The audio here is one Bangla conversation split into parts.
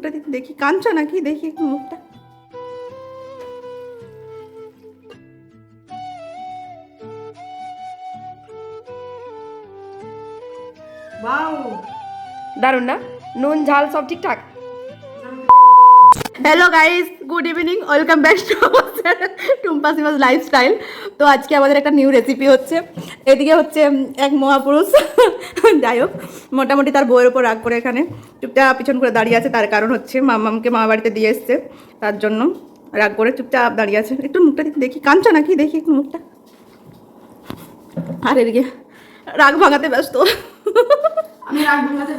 মুখটা দিতে দেখি কাঁদছ নাকি? দেখি একটু মুখটা। দারুণ না? নুন ঝাল সব ঠিকঠাক? Hello guys good evening welcome back to Tumpa Sima's lifestyle তো আজকে আমাদের একটা নিউ রেসিপি হচ্ছে। এদিকে হচ্ছে এক মহাপুরুষ, যাই হোক, মোটামুটি তার বইয়ের ওপর রাগ করে এখানে। চুপচাপ পিছন করে দাঁড়িয়ে আছে, তার কারণ হচ্ছে মামামকে মামা বাড়িতে দিয়ে এসছে, তার জন্য রাগ করে চুপচাপ দাঁড়িয়ে আছে। একটু মুখটা দেখি দেখি, কাঁদছ নাকি? দেখি একটু মুখটা। আর এদিকে, রাগ ভাঙাতে ব্যস্ত। আমি রাগ ভাঙাতে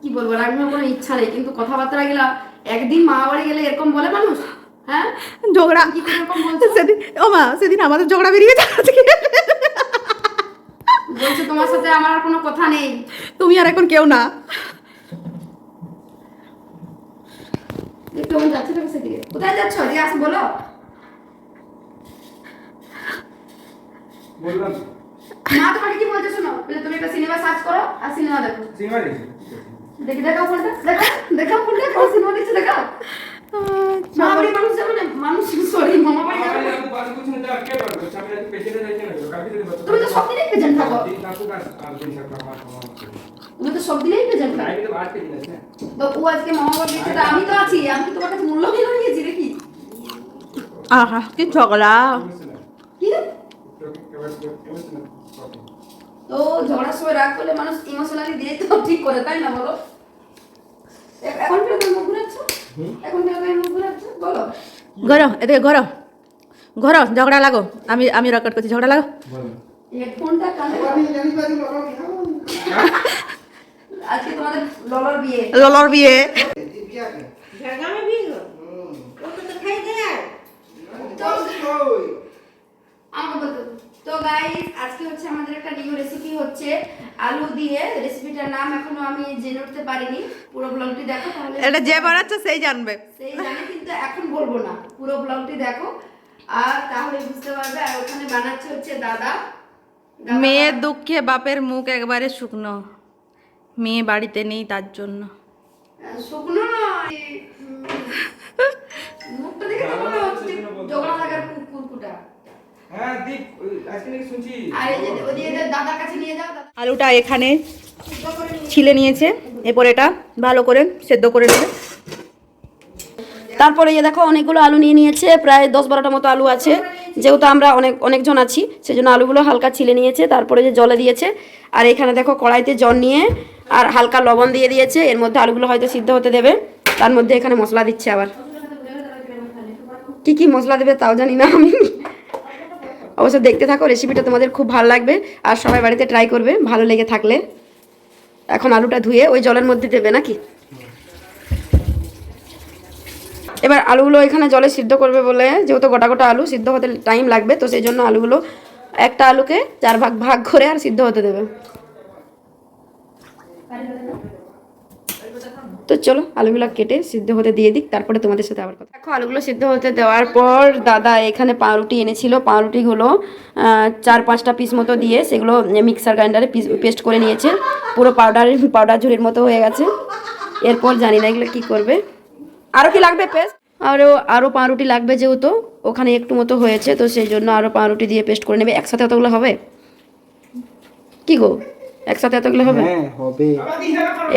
কি বলব? রাগ ভাঙার কোনো ইচ্ছা নেই, কিন্তু কথাবার্তা গেলা একদিন মা বাড়ি গেলে এরকম বলে মানুষ? হ্যাঁ? ঝগড়া। কি করে এরকম বলছো? সেদিন ও মা সেদিন আমাদের ঝগড়া বেরিয়ে গেছে আজকে বলছে তোমার সাথে আমার আর কোনো কথা নেই। তুমি আর এখন কেউ না। তো সেদিকে। কোথায় যাচ্ছ? দিয়ে আস বলো। মা তোমাকে কি বলছে শোনো? তুমি একটা সিনেমা সার্চ করো আর সিনেমা দেখো। সিনেমা দেখছি। দেখি দেখো সিনেমা দেখছ মানুষ যাবে না? মানুষ সরি যাবে না। কালকে যদি বলতো তুমি তো সব দিনেই প্রেজেন্ট থাকো। তো তুমি তো সব দিনেই প্রেজেন্ট থাকো। তো তো ও আজকে মামা বাড়ি গেছে আমি তো আছি। আমি কি তোমার কাছে দিয়ে নিয়েছি নাকি? আহা কি ঝগড়া। কি? তো ঝগড়ার সময় রাগ করলে মানুষ ইমোশনালি দিয়ে তো ঠিক করে তাই না বলো এ- এখন কেন তুমি মুখ ঘুরাচ্ছ এখন কেন তুমি মুখ ঘুরাচ্ছ বলো ঘর এদিকে ঘর ঘর ঝগড়া লাগো। আমি আমি রেকর্ড করছি ঝগড়া লাগো। ললার বিয়ে। ললর বিয়ে। আমাকে। তো গাইস আজকে হচ্ছে আমাদের একটা নিউ রেসিপি হচ্ছে আলু দিয়ে। রেসিপিটার নাম এখনও আমি জেনে উঠতে পারিনি। পুরো ব্লগটি দেখো তাহলে এটা যে বানাচ্ছে সেই জানবে। সেই জানে কিন্তু এখন বলব না। পুরো ব্লগটি দেখো। আর তাহলে বুঝতে পারবে আর ওখানে বানাচ্ছে হচ্ছে দাদা। মেয়ের দুঃখে বাপের মুখ একবারে শুকনো। মেয়ে বাড়িতে নেই তার জন্য। শুকনো নয়। মুখটা দেখে তো মনে হচ্ছে জগড়া লাগার কুকুরকুটা আলুটা এখানে ছিলে নিয়েছে এরপর এটা ভালো করে সেদ্ধ করে নেবে। তারপরে এই দেখো অনেকগুলো আলু নিয়ে নিয়েছে প্রায় দশ বারোটা মতো আলু আছে। যেহেতু আমরা অনেক অনেকজন আছি সেই জন্য আলুগুলো হালকা ছিলে নিয়েছে তারপরে যে জলে দিয়েছে আর এখানে দেখো কড়াইতে জল নিয়ে আর হালকা লবণ দিয়ে দিয়েছে এর মধ্যে আলুগুলো হয়তো সিদ্ধ হতে দেবে তার মধ্যে এখানে মশলা দিচ্ছে আবার। কি কি মশলা দেবে তাও জানি না আমি। অবশ্য দেখতে থাকো রেসিপিটা তোমাদের খুব ভালো লাগবে আর সবাই বাড়িতে ট্রাই করবে, ভালো লেগে থাকলে। এখন আলুটা ধুয়ে ওই জলের মধ্যে দেবে নাকি? এবার আলুগুলো এখানে জলে সিদ্ধ করবে বলে, যেহেতু গোটা গোটা আলু সিদ্ধ হতে টাইম লাগবে, তো সেই জন্য আলুগুলো একটা আলুকে চার ভাগ ভাগ করে আর সিদ্ধ হতে দেবে। তো চলো আলুগুলো কেটে সিদ্ধ হতে দিয়ে দিক, তারপরে তোমাদের সাথে আবার কথা। দেখো, আলুগুলো সিদ্ধ হতে দেওয়ার পর দাদা এখানে পাউরুটি এনেছিল। পাউরুটিগুলো চার পাঁচটা পিস মতো দিয়ে সেগুলো মিক্সার গ্রাইন্ডারে পিস পেস্ট করে নিয়েছে। পুরো পাউডার পাউডার ঝুড়ির মতো হয়ে গেছে। এরপর জানি না এগুলো কী করবে। আরও কি লাগবে পেস্ট আরও আরও পাউরুটি লাগবে যেহেতু, ওখানে একটু মতো হয়েছে, তো সেই জন্য আরও পাউরুটি দিয়ে পেস্ট করে নেবে। একসাথে এতগুলো হবে? কী গো? একসাথে এতগুলো হবে? হ্যাঁ হবে।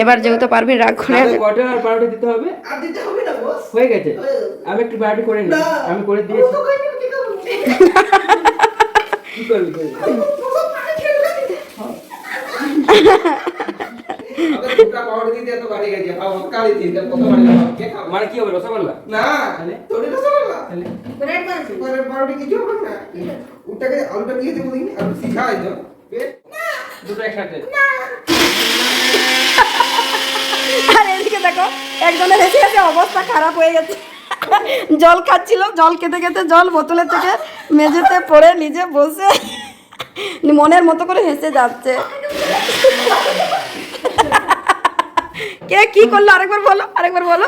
এবার যেহেতু পারবি রাগ করে কটা আর পাউরুটি দিতে হবে? আর দিতে হবে না বস হয়ে গেছে। আমি একটু পাউরুটি করে নিই। আমি করে দিয়েছি। কি করবি? করবি মানে কি হবে রসগোল্লা? না? তোরে কিছু হবে না। ওটাকে আলুটা দেবো আলু দুটো একসাথে। আর এদিকে দেখো একজনের হেসে হেসে অবস্থা খারাপ হয়ে গেছে। জল খাচ্ছিল জল খেতে খেতে জল বোতলের থেকে মেঝেতে পড়ে নিজে বসে মনের মতো করে হেসে যাচ্ছে। কে কি করল? আরেকবার বলো আরেকবার বলো।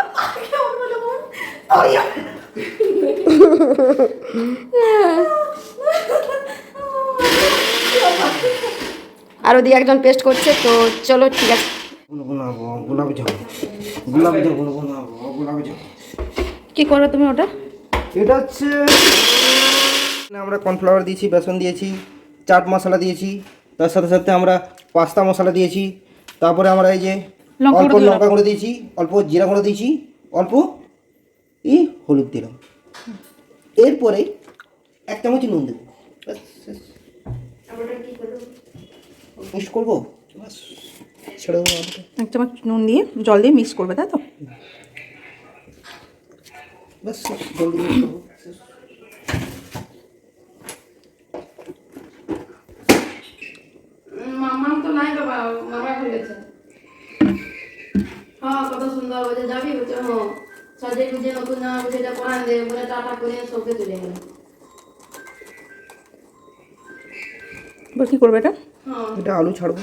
আর ওদিকে একজন পেস্ট করছে তো চলো ঠিক আছে। কি করো তুমি ওটা? এটা হচ্ছে আমরা কর্নফ্লাওয়ার দিয়েছি বেসন দিয়েছি চাট মশলা দিয়েছি তার সাথে সাথে আমরা পাস্তা মশলা দিয়েছি তারপরে আমরা এই যে অল্প লঙ্কা গুঁড়ো দিয়েছি অল্প জিরা গুঁড়ো দিয়েছি অল্প ই হলুদ দিলাম এরপরে এক চামচ নুন দেবো। মিক্স করব? ব্যাস, ছেড়ে দেবো এক চামচ নুন দিয়ে জল দিয়ে মিক্স করবে তাই তো? যাবি বলছে সাজে গুজে নতুন জামা বলছে এটা পরান দে বলে টাটা করে সবকে চলে গেল। কি করবে এটা? এটা আলু ছাড়বো।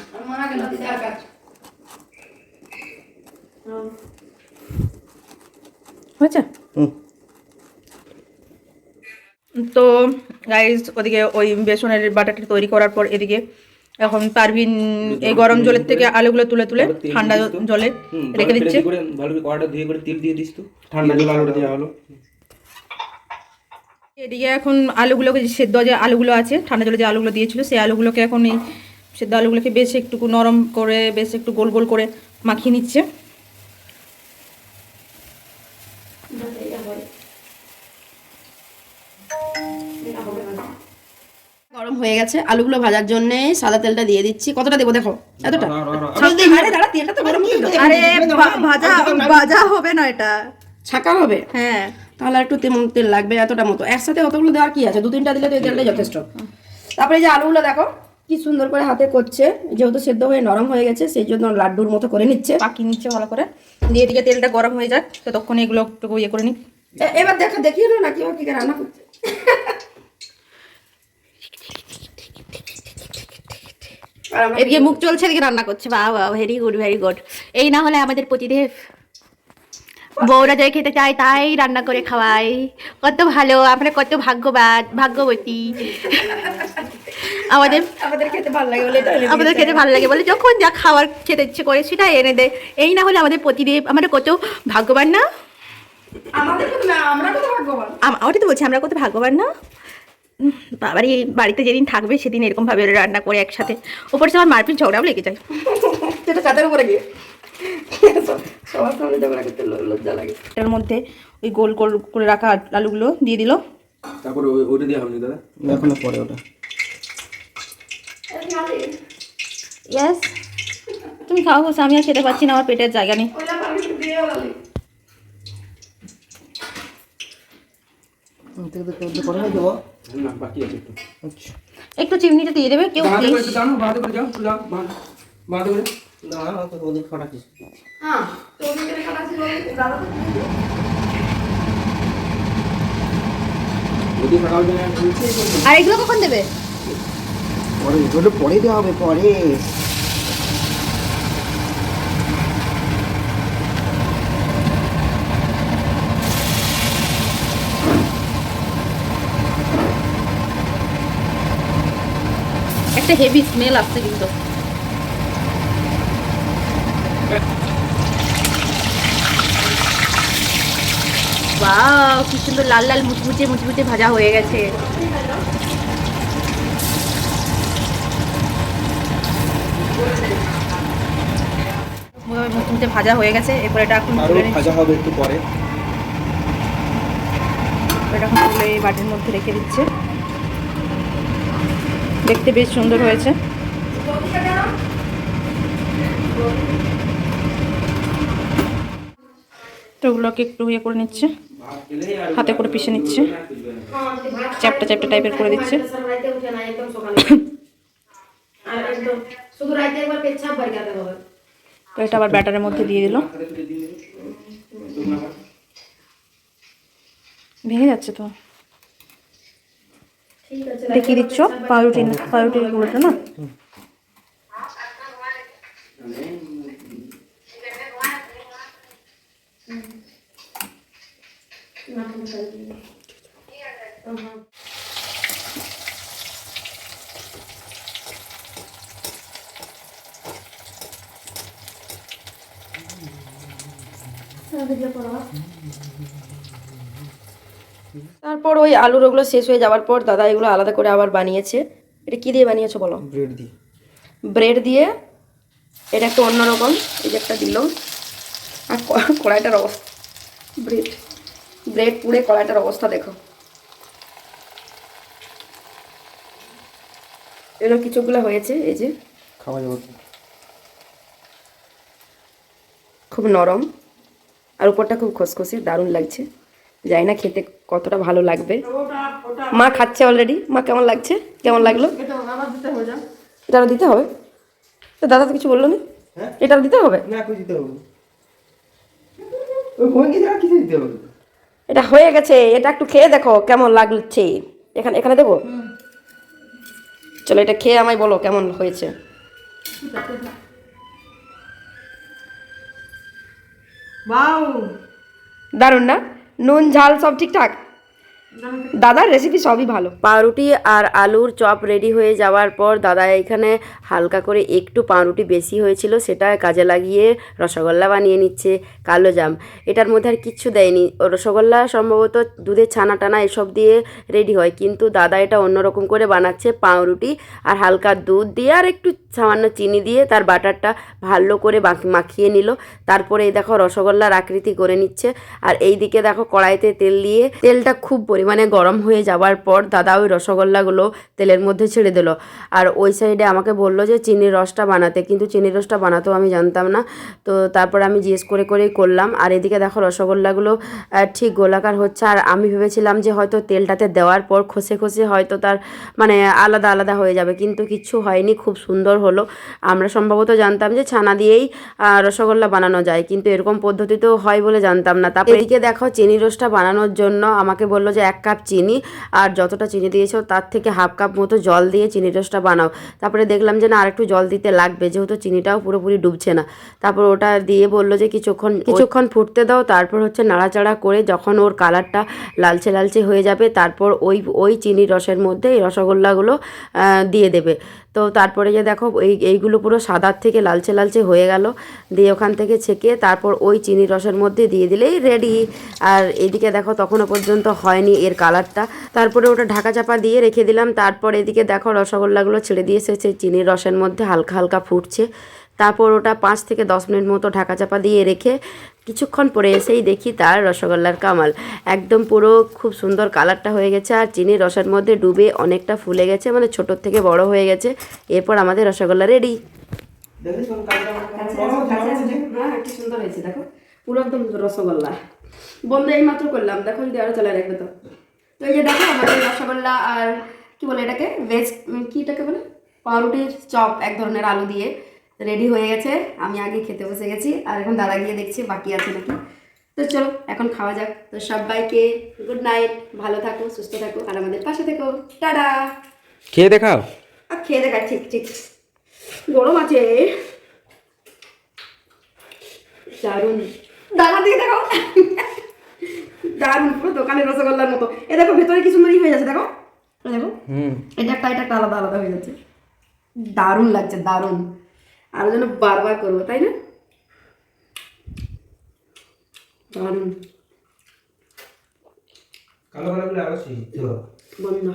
হয়েছে? তো গাইজ ওদিকে ওই বেসনের বাটারটা তৈরি করার পর এদিকে এখন পারভিন এই গরম জলের থেকে আলুগুলো তুলে তুলে ঠান্ডা জলে রেখে দিচ্ছে। ভালো করে ধুয়ে করে তেল দিয়ে দিস তো। ঠান্ডা জল আলুটা দেওয়া হলো এদিকে এখন আলুগুলোকে সেদ্ধ যে আলুগুলো আছে ঠান্ডা জলে যে আলুগুলো দিয়েছিল সেই আলুগুলোকে এখন এই সেদ্ধ আলুগুলোকে বেশ একটু নরম করে বেশ একটু গোল গোল করে মাখিয়ে নিচ্ছে। গরম হয়ে গেছে আলুগুলো ভাজার জন্য সাদা তেলটা দিয়ে দিচ্ছি। কতটা দেবো দেখো? এতটা? না, না, না। আরে দাঁড়া তেলটা তো গরম আরে ভাজা ভাজা হবে না এটা। ছাকা হবে? হ্যাঁ। তাহলে একটু তেমন তেল লাগবে এতটা মতো। একসাথে অতগুলো দেওয়ার কি আছে? দু তিনটা দিলে তো এই তেলটাই যথেষ্ট। তারপরে এই যে আলুগুলো দেখো। কি সুন্দর করে হাতে করছে যেহেতু সেদ্ধ হয়ে নরম হয়ে গেছে সেই জন্য লাড্ডুর মতো করে নিচ্ছে। পাকিয়ে নিচ্ছে ভালো করে। দিয়ে এদিকে তেলটা গরম হয়ে যাক ততক্ষণ এগুলো একটু ইয়ে করে নিই। এবার দেখা দেখিয়ে না কি কি রান্না করছে। এদিকে মুখ চলছে এদিকে রান্না করছে। বাহ বাহ ভেরি গুড ভেরি গুড এই না হলে আমাদের প্রতিদেব বউরা যাই খেতে চায় তাই রান্না করে খাওয়াই কত ভালো আমরা কত ভাগ্যবান ভাগ্যবতী। আমাদের আমাদের খেতে ভালো লাগে বলে আমাদের খেতে ভালো লাগে বলে যখন যা খাওয়ার খেতে ইচ্ছে করে সেটা এনে দেয় এই না হলে আমাদের প্রতিদেব আমরা কত ভাগ্যবান না? আমাদের ভাগ্যবান? তো বলছি আমরা কত ভাগ্যবান না? বাবারই বাড়িতে যেদিন থাকবে সেদিন এরকম ভাবে রান্না করে একসাথে। ওপর আমার মারপিট ঝগড়াও লেগে যায়। সেটা চাঁদের উপরে গিয়ে। সবার সামনে ঝগড়া করতে লজ্জা লাগে। এটার মধ্যে ওই গোল গোল করে রাখা আলুগুলো দিয়ে দিল। তারপরে দেওয়া হবে দাদা? এখনও পরে ওটা। ইয়েস তুমি খাও বসে আমি আর খেতে পাচ্ছি না আমার পেটের জায়গা নেই। দিয়ে আচ্ছা। একটু চিমনিটা দিয়ে দেবে কেউ তো ওদের দাদা আর এগুলো কখন দেবে? পরে ওটা পরে দেওয়া হবে পরে। একটা হেভি স্মেল আসছে কিন্তু। বাহ কি সুন্দর লাল লাল মুচমুচে মুচমুচে ভাজা হয়ে গেছে। মুচমুচে ভাজা হয়ে গেছে এরপর এটা এখন ভাজা হবে একটু পরে। এটা এখন তুলে এই বাটির মধ্যে রেখে দিচ্ছে। দেখতে বেশ সুন্দর হয়েছে। তো ওগুলোকে একটু ইয়ে করে নিচ্ছে। হাতে করে পিষে নিচ্ছে। চ্যাপটা চ্যাপটা টাইপের করে দিচ্ছে। তো এটা আবার ব্যাটারের মধ্যে দিয়ে দিল। ভেঙে যাচ্ছে তো। দেখিয়ে দিচ্ছ? পাউরুটি না? na. Uh-huh. Aha. তারপর ওই আলুর ওগুলো শেষ হয়ে যাওয়ার পর দাদা এগুলো আলাদা করে আবার বানিয়েছে। এটা কি দিয়ে বানিয়েছো বলো? ব্রেড দিয়ে। ব্রেড দিয়ে এটা একটা অন্যরকম এই যে একটা দিল। আর কড়াইটার অবস্থা। ব্রেড ব্রেড পুড়ে কড়াইটার অবস্থা দেখো। এগুলো কিছুগুলো হয়েছে এই যে। খাওয়া যাবে। খুব নরম আর উপরটা খুব খসখসে দারুণ লাগছে। জানি না খেতে কতটা ভালো লাগবে। মা খাচ্ছে অলরেডি মা কেমন লাগছে? কেমন লাগল? এটা দিতে এটারও দিতে হবে। তো দাদা তো কিছু বলল না? হ্যাঁ? এটারও দিতে হবে? না কিছু দিতে হবে। কিছু দিতে হবে। এটা হয়ে গেছে এটা একটু খেয়ে দেখো কেমন লাগছে। এখানে এখানে দেবো? চলো এটা খেয়ে আমায় বলো কেমন হয়েছে। দারুণ দারুণ না? নুন ঝাল সব ঠিকঠাক? দাদার রেসিপি সবই ভালো। পাউরুটি আর আলুর চপ রেডি হয়ে যাওয়ার পর দাদা এখানে হালকা করে একটু পাউরুটি বেশি হয়েছিল, সেটা কাজে লাগিয়ে রসগোল্লা বানিয়ে নিচ্ছে, কালো জাম। এটার মধ্যে আর কিচ্ছু দেয়নি। রসগোল্লা সম্ভবত দুধের ছানা টানা এসব দিয়ে রেডি হয়, কিন্তু দাদা এটা অন্যরকম করে বানাচ্ছে পাউরুটি আর হালকা দুধ দিয়ে আর একটু সামান্য চিনি দিয়ে তার বাটারটা ভালো করে মাখিয়ে নিল। তারপরে এই দেখো রসগোল্লার আকৃতি করে নিচ্ছে। আর এই দিকে দেখো কড়াইতে তেল দিয়ে, তেলটা খুব পরিমাণে গরম হয়ে যাওয়ার পর দাদা ওই রসগোল্লাগুলো তেলের মধ্যে ছেড়ে দিল। আর ওই সাইডে আমাকে বলল যে চিনির রসটা বানাতে। কিন্তু চিনির রসটা বানাতেও আমি জানতাম না। তো তারপর আমি জিজ্ঞেস করে করেই করলাম আর এদিকে দেখো রসগোল্লাগুলো ঠিক গোলাকার হচ্ছে। আর আমি ভেবেছিলাম যে হয়তো তেলটাতে দেওয়ার পর খসে খসে হয়তো তার মানে আলাদা আলাদা হয়ে যাবে। কিন্তু কিচ্ছু হয়নি খুব সুন্দর হলো। আমরা সম্ভবত জানতাম যে ছানা দিয়েই রসগোল্লা বানানো যায়। কিন্তু এরকম পদ্ধতিতেও হয় বলে জানতাম না। তারপর এদিকে দেখো চিনি রসটা বানানোর জন্য আমাকে বলল যে এক কাপ চিনি আর যতটা চিনি দিয়েছ তার থেকে হাফ কাপ মতো জল দিয়ে চিনি রসটা বানাও। তারপরে দেখলাম যে না, আরেকটু জল দিতে লাগবে, যেহেতু চিনিটাও পুরোপুরি ডুবছে না। তারপর ওটা দিয়ে বলল যে কিছুক্ষণ কিছুক্ষণ ফুটতে দাও, তারপর হচ্ছে নাড়াচাড়া করে যখন ওর কালারটা লালচে লালচে হয়ে যাবে, তারপর ওই ওই চিনি রসের মধ্যে এই রসগোল্লাগুলো দিয়ে দেবে। তো তারপরে যে দেখো এই, এইগুলো পুরো সাদার থেকে লালচে লালচে হয়ে গেল। দিয়ে ওখান থেকে ছেঁকে তারপর ওই চিনি রসের মধ্যে দিয়ে দিলেই রেডি আর এদিকে দেখো তখনও পর্যন্ত হয়নি এর কালারটা তারপরে ওটা ঢাকা চাপা দিয়ে রেখে দিলাম। তারপর এদিকে দেখো রসগোল্লাগুলো ছেড়ে দিয়ে এসেছে চিনির রসের মধ্যে হালকা হালকা ফুটছে। তারপর ওটা পাঁচ থেকে দশ মিনিট মতো ঢাকা চাপা দিয়ে রেখে কিছুক্ষণ পরে এসেই দেখি তার রসগোল্লার কামাল। একদম পুরো খুব সুন্দর কালারটা হয়ে গেছে আর চিনির রসের মধ্যে ডুবে অনেকটা ফুলে গেছে মানে ছোটোর থেকে বড় হয়ে গেছে। এরপর আমাদের রসগোল্লা রেডি হ্যাঁ সুন্দর রসগোল্লা। রসগোল্লা আর কি বলে এটাকে? ভেজ বলে? পাউরুটির চপ, এক ধরনের আলু দিয়ে। রেডি হয়ে গেছে। আমি আগে খেতে বসে গেছি আর এখন দাদা গিয়ে দেখছি বাকি আছে নাকি। তো চলো এখন খাওয়া যাক। তো সবাইকে গুড নাইট ভালো থাকো সুস্থ থাকো আর আমাদের পাশে থেকো। টাটা! খেয়ে দেখাও। আর খেয়ে দেখা ঠিক ঠিক। গরম আছে। দারুণ। দাদা দিকে দেখো দারুণ পুরো দোকানের রসগোল্লার মতো। এ দেখো ভেতরে কি সুন্দরই হয়ে যাচ্ছে দেখো। দেখো। হুম। এটা একটা এটা একটা আলাদা আলাদা হয়ে যাচ্ছে। দারুণ লাগছে দারুণ। আরও যেন বারবার করব তাই না? দারুণ। বন্ধ।